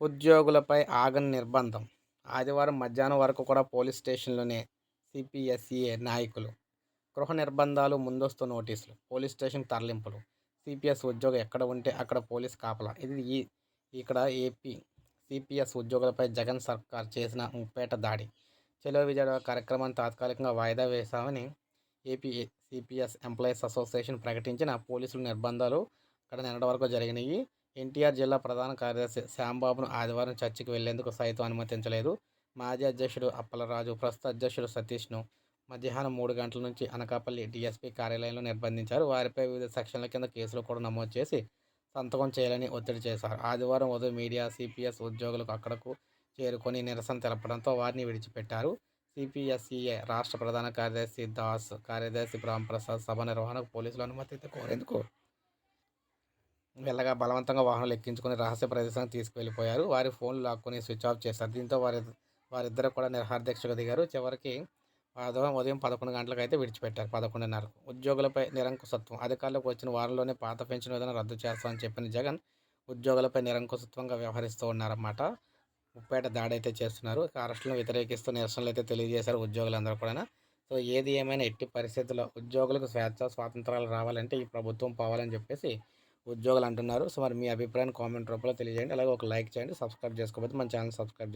ఉద్యోగులపై ఆగని నిర్బంధం. ఆదివారం మధ్యాహ్నం వరకు కూడా పోలీస్ స్టేషన్లోనే సిపిఎస్ఈఏ నాయకులు. గృహ నిర్బంధాలు ముందస్తు నోటీసులు పోలీస్ స్టేషన్ తరలింపులు సిపిఎస్ ఉద్యోగం ఎక్కడ ఉంటే అక్కడ పోలీస్ కాపలా. ఇది ఈ ఇక్కడ ఏపీ సిపిఎస్ ఉద్యోగులపై జగన్ సర్కార్ చేసిన ముప్పేట దాడి. చెలో విజయవాడ కార్యక్రమాన్ని తాత్కాలికంగా వాయిదా వేశామని ఏపీ సిపిఎస్ ఎంప్లాయీస్ అసోసియేషన్ ప్రకటించిన పోలీసుల నిర్బంధాలు అక్కడ నిన్నటి వరకు జరిగినాయి. ఎన్టీఆర్ జిల్లా ప్రధాన కార్యదర్శి శ్యాంబాబును ఆదివారం చర్చికి వెళ్ళేందుకు సైతం అనుమతించలేదు. మాజీ అధ్యక్షుడు అప్పలరాజు ప్రస్తుత అధ్యక్షుడు సతీష్ను మధ్యాహ్నం మూడు గంటల నుంచి అనకాపల్లి డీఎస్పీ కార్యాలయంలో నిర్బంధించారు. వారిపై వివిధ సెక్షన్ల కింద కేసులు కూడా నమోదు చేసి సంతకం చేయాలని ఒత్తిడి చేశారు. ఆదివారం ఉదయం మీడియా సిపిఎస్ ఉద్యోగులకు అక్కడకు చేరుకొని నిరసన తెలపడంతో వారిని విడిచిపెట్టారు. సిపిఎస్ఈఏ రాష్ట్ర ప్రధాన కార్యదర్శి దాస్ కార్యదర్శి రాంప్రసాద్ సభ నిర్వహణకు పోలీసులు అనుమతి కోరేందుకు వెళ్ళగా బలవంతంగా వాహనాలు ఎక్కించుకొని రహస్య ప్రదేశానికి తీసుకువెళ్ళిపోయారు. వారి ఫోన్లు లాక్కొని స్విచ్ ఆఫ్ చేశారు. దీంతో వారి వారిద్దరు కూడా నిర్హార్దీక్షకు దిగారు. చివరికి ఆదివారం ఉదయం పదకొండు గంటలకు అయితే విడిచిపెట్టారు. పదకొండున్నరకు. ఉద్యోగులపై నిరంకుశత్వం. అధికారులకు వచ్చిన వారంలోనే పాత పెన్షన్ విధానం రద్దు చేస్తామని చెప్పిన జగన్ ఉద్యోగులపై నిరంకుశత్వంగా వ్యవహరిస్తూ ఉన్నారన్నమాట. ముప్పేట దాడి అయితే చేస్తున్నారు. అరెస్టులను వ్యతిరేకిస్తూ నిరసనలు అయితే తెలియజేశారు ఉద్యోగులందరూ కూడా సో ఏది ఏమైనా ఎట్టి పరిస్థితుల్లో ఉద్యోగులకు స్వేచ్ఛ స్వాతంత్రాలు రావాలంటే ఈ ప్రభుత్వం పోవాలని చెప్పేసి ఉద్యోగులు అంటున్నారు. సో మరి మీ అభిప్రాయాన్ని కామెంట్ రూపంలో తెలియజేయండి. అలాగే ఒక లైక్ చేయండి. సబ్స్క్రైబ్ చేసుకోకపోతే మన ఛానల్ సబ్స్క్రైబ్